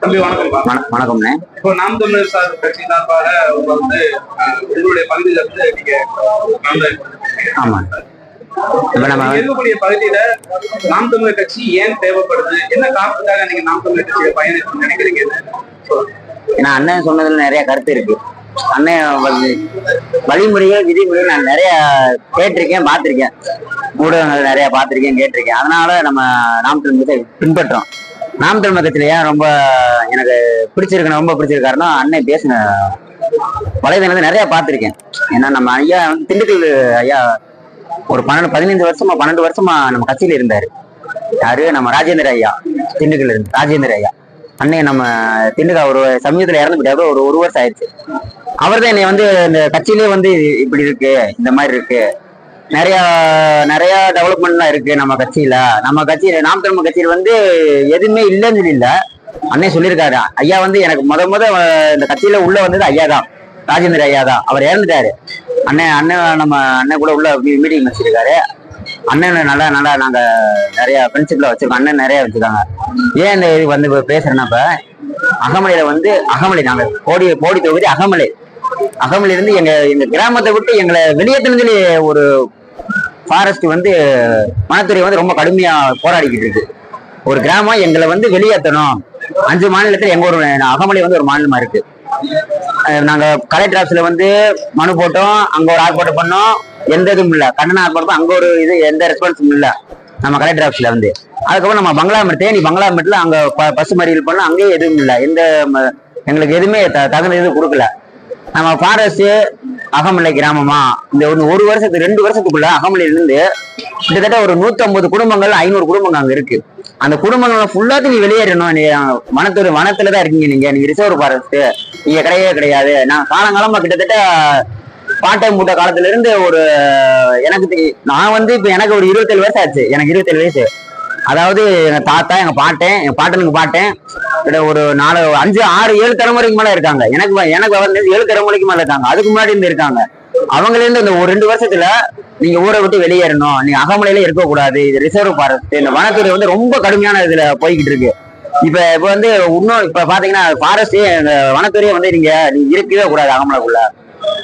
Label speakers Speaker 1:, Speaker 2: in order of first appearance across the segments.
Speaker 1: தம்பி வணக்கம்ப்பா
Speaker 2: வண- வணக்கம்ண்ணே.
Speaker 1: இப்போ நாம் தமிழர் சார் கட்சி சார்பாக வந்து உங்களுடைய பகுதியில இருந்து நீங்க கலந்து
Speaker 2: ஆமாம் இப்ப நம்ம
Speaker 1: நீங்க இருக்கக்கூடிய பகுதியில நாம் தமிழர் கட்சி ஏன் தேவைப்படுது? என்ன காரணத்துக்காக நீங்க நாம் தமிழர் கட்சியை பயணிக்கணும்னு நினைக்கிறீங்க.
Speaker 2: ஏன்னா அண்ணன் சொன்னதுல நிறைய கருத்து இருக்கு. அண்ணன் வழிமுறைகள் விதிமுறைகள் நான் நிறைய கேட்டிருக்கேன் பார்த்திருக்கேன். ஊடகங்கள் நிறைய பார்த்திருக்கேன் கேட்டிருக்கேன். அதனால நம்ம நாம் தமிழகத்தை பின்பற்றோம். நாம் தமிழகத்துல ஏன் ரொம்ப எனக்கு பிடிச்சிருக்கு ரொம்ப பிடிச்சிருக்காருன்னா அண்ணன் பேசின வலைதளத்தை நிறைய பார்த்துருக்கேன். ஏன்னா நம்ம ஐயா வந்து திண்டுக்கல் ஐயா ஒரு பன்னெண்டு பதினைந்து வருஷமா பன்னெண்டு வருஷமா நம்ம கட்சியில இருந்தாரு. யாரு? நம்ம ராஜேந்திர ஐயா திண்டுக்கல் இருந்து ராஜேந்திர ஐயா. அன்னைய நம்ம திண்டுக்கல் ஒரு சமீபத்துல இறந்து போயிட்டாரு ஒரு ஒரு வருஷம் ஆயிடுச்சு. அவர் தான் என்னை வந்து இந்த கட்சியிலே வந்து இப்படி இருக்கு இந்த மாதிரி இருக்கு. நிறைய நிறைய டெவலப்மெண்ட்லாம் இருக்கு நம்ம கட்சியில. நம்ம கட்சியில நாம் தமிழ் கட்சியில் வந்து எதுவுமே இல்லைன்னு சொல்லி இல்ல. அண்ணன் சொல்லியிருக்காரு. ஐயா வந்து எனக்கு முத முத இந்த கட்சியில உள்ள வந்தது ஐயா தான். ராஜேந்திர ஐயா தான். அவர் இறந்துட்டாரு. அண்ணன் அண்ணன் நம்ம அண்ணன் கூட உள்ள மீட்டிங் வச்சிருக்காரு. அண்ணன் நல்லா நல்லா நாங்க நிறைய ஃப்ரெண்ட்ஷிப்ல வச்சிருக்கோம். அண்ணன் நிறைய வச்சிருக்காங்க. ஏன் இந்த இது வந்து பேசுறேன்னா இப்ப அகமலையில வந்து அகமலை நாங்க போடி போடி தொகுதி அகமலை. அகமலை இருந்து எங்க எங்க கிராமத்தை விட்டு எங்களை வெளியேற்றணும் சொல்லி ஒரு ஃபாரஸ்ட் வந்து வனத்துறை வந்து ரொம்ப கடுமையா போராடிக்கிட்டு இருக்கு. ஒரு கிராமம் எங்களை வந்து வெளியேற்றணும். அஞ்சு மாநிலத்தில் எங்க ஒரு அகமலை வந்து ஒரு மாநிலமா இருக்கு. நாங்கள் நாங்க கலெக்டர் ஆஃபீஸ்ல வந்து மனு போட்டோம். அங்க ஒரு ஆர்ப்பாட்டம் பண்ணோம். எந்த இதுவும் இல்ல. கண்டன ஆர்ப்பாட்டம் அங்க ஒரு இது எந்த ரெஸ்பான்ஸும் இல்ல. நம்ம கலெக்டர் ஆஃபீஸ்ல வந்து. அதுக்கப்புறம் நம்ம பங்களாமேட் தேனி பங்களாமேட்ல அங்க ப- பசு மறியல் பண்ணோம். அங்கேயும் எதுவும் இல்லை. எந்த எங்களுக்கு எதுவுமே த- தகுந்த இது கொடுக்கல. நம்ம ஃபாரஸ்ட் அகமலை கிராமமா? இந்த ஒரு ஒரு வருஷத்துக்கு ரெண்டு வருஷத்துக்குள்ள அகமலையிலிருந்து கிட்டத்தட்ட ஒரு 150 குடும்பங்கள் ஐநூறு குடும்பங்கள் அங்கே இருக்கு. அந்த குடும்பங்களை ஃபுல்லாத்தையும் நீ வெளியேறணும். நீ அஹ், வனத்துல தான் இருக்கீங்க நீங்க. நீங்க ரிசர்வ் ஃபாரஸ்ட் நீங்க கிடையவே கிடையாது. நான் காலங்காலமா கிட்டத்தட்ட பாட்டை மூட்டை காலத்துல இருந்து ஒரு எனக்கு நான் வந்து இப்ப எனக்கு ஒரு இருபத்தேழு வயசு ஆச்சு. எனக்கு இருபத்தேழு வயசு. அதாவது எங்க தாத்தா எங்க பாட்டேன் எங்க பாட்டனுக்கு பாட்டேன். ஒரு நாலு அஞ்சு ஆறு ஏழு தலைமுறைக்கு மேல இருக்காங்க. எனக்கு எனக்கு வந்து ஏழு தலைமுறைக்கு மேல இருக்காங்க. அதுக்கு முன்னாடி இருந்து இருக்காங்க. அவங்கள இருந்து இந்த ஒரு ரெண்டு வருஷத்துல நீங்க ஊரை விட்டு வெளியேறணும். நீ அகமலையில இருக்கக்கூடாது. இது ரிசர்வ் ஃபாரஸ்ட் இந்த வனத்துறை வந்து ரொம்ப கடுமையான இதுல போய்கிட்டு இருக்கு. இப்ப இப்ப வந்து இன்னும் இப்ப பாத்தீங்கன்னா ஃபாரஸ்ட் வனத்துறையே வந்து நீங்க நீங்க இருக்கவே கூடாது அகமலைக்குள்ள.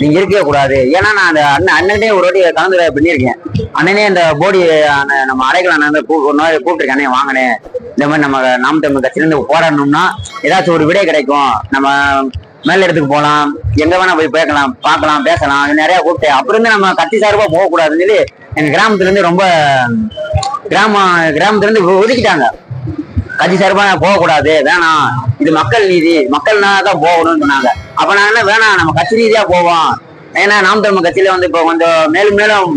Speaker 2: நீங்க இருக்கவே கூடாது. ஏன்னா நான் அந்த அண்ணன் அண்ணனே ஒரு வாட்டி கலந்து பண்ணியிருக்கேன். அண்ணனே அந்த போடி நம்ம அடைக்கலாம் நான் வந்து கூப்பிட்டு ஒரு கூப்பிட்டுருக்கேன் அண்ணே வாங்கினேன். இந்த மாதிரி நம்ம நாம் தமிழ் கட்சியிலிருந்து போராடணும்னா ஏதாச்சும் ஒரு விடை கிடைக்கும். நம்ம மேல் இடத்துக்கு போகலாம் எங்க வேணா போய் பேக்கலாம் பார்க்கலாம் பேசலாம் நிறைய கூப்பிட்டு அப்புறம் இருந்து நம்ம கட்சி சார்பா போகக்கூடாதுன்னு சொல்லி எங்க கிராமத்துல இருந்து ரொம்ப கிராம கிராமத்துல இருந்து ஒதுக்கிட்டாங்க. கட்சி சார்பா நான் போகக்கூடாது வேணாம். இது மக்கள் நீதி மக்கள்னா தான் போகணும்னு சொன்னாங்க. அப்ப நான் என்ன வேணாம் நம்ம கட்சி ரீதியா போவோம். ஏன்னா நாம் தமிழ் கட்சியில வந்து இப்போ கொஞ்சம் மேலும் மேலும்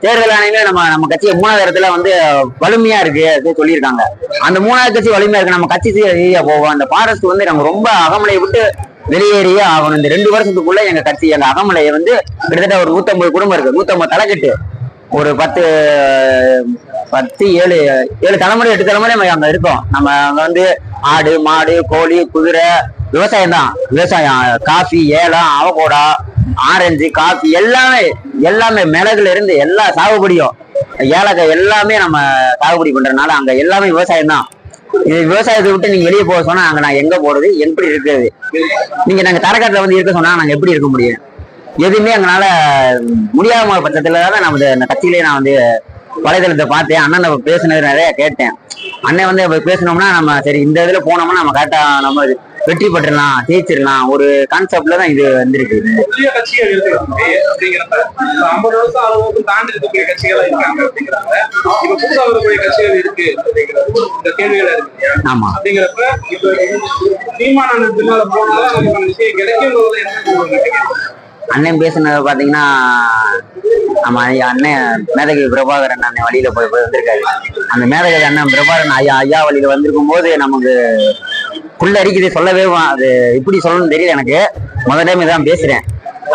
Speaker 2: தேர்தல் ஆணையமே நம்ம நம்ம கட்சி மூணாவது இடத்துல வந்து வலிமையா இருக்கு அப்படின்னு சொல்லியிருக்காங்க. அந்த மூணாவது கட்சி வலிமையா இருக்கு. நம்ம கட்சி ஈஸியா போவோம் அந்த ஃபாரஸ்ட் வந்து நம்ம ரொம்ப அகமலையை விட்டு வெளியேறியே ஆகணும். இந்த ரெண்டு வருஷத்துக்குள்ள எங்க கட்சி எங்க அகமலையை வந்து கிட்டத்தட்ட ஒரு நூத்தம்பது குடும்பம் இருக்கு. நூத்தம்பது தலைக்கட்டு. ஒரு பத்து பத்து ஏழு ஏழு தலைமுறை எட்டு தலைமுறை நம்ம அங்க இருக்கோம். நம்ம அங்க வந்து ஆடு மாடு கோழி குதிரை விவசாயம் தான் விவசாயம் காஃபி ஏலம் அவகோடா ஆரஞ்சு காஃபி எல்லாமே எல்லாமே மிளகுல இருந்து எல்லா சாகுபடியும் ஏலக்காய் எல்லாமே நம்ம சாகுபடி பண்றதுனால அங்க எல்லாமே விவசாயம் தான் இது விவசாயத்தை விட்டு நீங்க வெளியே போக சொன்னா அங்க நான் எங்க போறது எப்படி இருக்கிறது? நீங்க நாங்க தரக்காட்டுல வந்து இருக்க சொன்னா நாங்க எப்படி இருக்க முடியும்? எதுவுமே எங்களால முடியாம பட்சத்துல தான் நான் வந்து அந்த நான் வந்து வலைதளத்தை பார்த்தேன். அண்ணன் பேசுனது நிறைய கேட்டேன். அண்ணன் வந்து பேசினோம்னா நம்ம சரி இந்த இதுல போனோம்னா நம்ம கரெக்டா நம்ம வெற்றி பெற்றலாம் ஜெயிச்சிடலாம் ஒரு கான்செப்ட்ல தான் இது வந்திருக்கு
Speaker 1: புதிய கட்சிகள் இருக்கு தம்பி, அப்படிங்கிறப்ப இப்ப ஐம்பது வருஷம் அளவுக்கு தாண்டி இருக்கக்கூடிய கட்சிகள் இருக்காங்க அப்படிங்கிறாங்க. இப்ப புதுசா வரக்கூடிய கட்சிகள் இருக்கு அப்படிங்கிறது இந்த கேள்விகள் இருக்கு இல்லையா?
Speaker 2: ஆமா.
Speaker 1: அப்படிங்கிறப்ப இப்ப தீர்மானம் பின்னால போனாலும் நமக்கான விஷயம். கிடைக்குங்கிறது என்ன நினைக்கிறீங்க
Speaker 2: அண்ணன் பேசுனது பாத்தீங்கன்னா நம்ம ஐயா அண்ணன் மேதகவி பிரபாகரன் அண்ணன் வழியில போய் போய் வந்திருக்காரு. அந்த மேதகவி அண்ணன் பிரபாகரன் ஐயா ஐயா வழியில வந்திருக்கும் போது நமக்கு புள்ள அடிக்குது சொல்லவே அது எப்படி சொல்லணும்னு தெரியல எனக்கு. முதல் டைம் இதான் பேசுறேன்.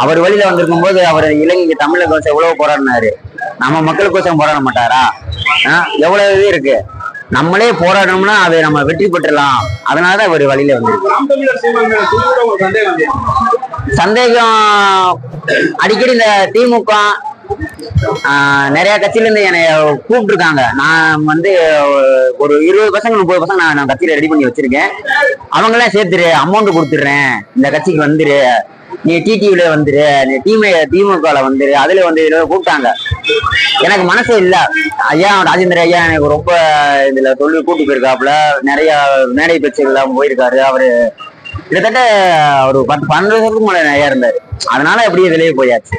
Speaker 2: அவர் வழியில வந்திருக்கும் போது அவர் இலங்கைக்கு தமிழக எவ்வளவு போராடினாரு? நம்ம மக்களுக்கோசம் போராட மாட்டாரா? எவ்வளவு இது இருக்கு? நம்மளே போராடணும்னா அதை நம்ம வெற்றி பெற்றலாம். அதனாலதான் இவர் வழியில வந்திருக்கு.
Speaker 1: சந்தேகம்
Speaker 2: அடிக்கடி இந்த திமுக நிறைய கட்சியிலேருந்து என்னை கூப்பிட்டுருக்காங்க. நான் வந்து ஒரு இருபது பசங்க முப்பது பசங்க நான் நான் கட்சியில ரெடி பண்ணி வச்சிருக்கேன். அவங்களாம் சேர்த்துரு அமௌண்ட் கொடுத்துட்றேன். இந்த கட்சிக்கு வந்துரு. நீ டிடிவில வந்துரு. நீ டீம் திமுகல வந்துரு. அதுல வந்து இதுல கூப்பிட்டாங்க. எனக்கு மனசே இல்ல. ஐயா ராஜேந்திர ஐயா எனக்கு ரொம்ப இதுல தொழில் கூட்டி போயிருக்காப்புல. நிறைய மேடை பேச்சுகள்லாம் போயிருக்காரு. அவரு கிட்டத்தட்ட ஒரு பத்து பன்னெண்டு வருஷத்துக்கு மேல நிறையா இருந்தாரு. அதனால அப்படியே இதுலயே போயாச்சு.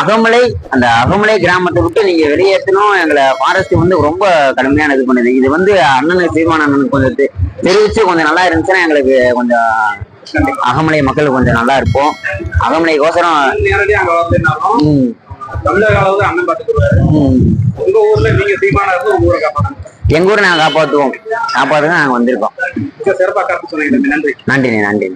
Speaker 2: அகமலை அந்த அகமலை கிராமத்தை விட்டு நீங்க வெளியேற்றணும். எங்களை ஃபாரஸ்ட் வந்து ரொம்ப கடுமையான இது பண்ணுது. இது வந்து அண்ணனுக்கு சீமான அண்ணனுக்கு கொஞ்சம் தெரிவிச்சு கொஞ்சம் நல்லா இருந்துச்சுன்னா எங்களுக்கு கொஞ்சம் அகமலை மக்கள் கொஞ்சம் நல்லா இருப்போம். அகமலைக்கோசரம்
Speaker 1: தமிழக அளவுக்கு அண்ணன் பாத்துக்குவாரு
Speaker 2: ம்.
Speaker 1: உங்க ஊர்ல நீங்க சீமானா இருந்து உங்க ஊரை காப்பாங்க
Speaker 2: எங்க ஊரை நாங்க காப்பாத்துவோம். காப்பாத்துக்க நாங்க வந்திருக்கோம்.
Speaker 1: மிக சிறப்பா காத்து சொன்னீங்க நன்றி.
Speaker 2: நன்றி நன்றி.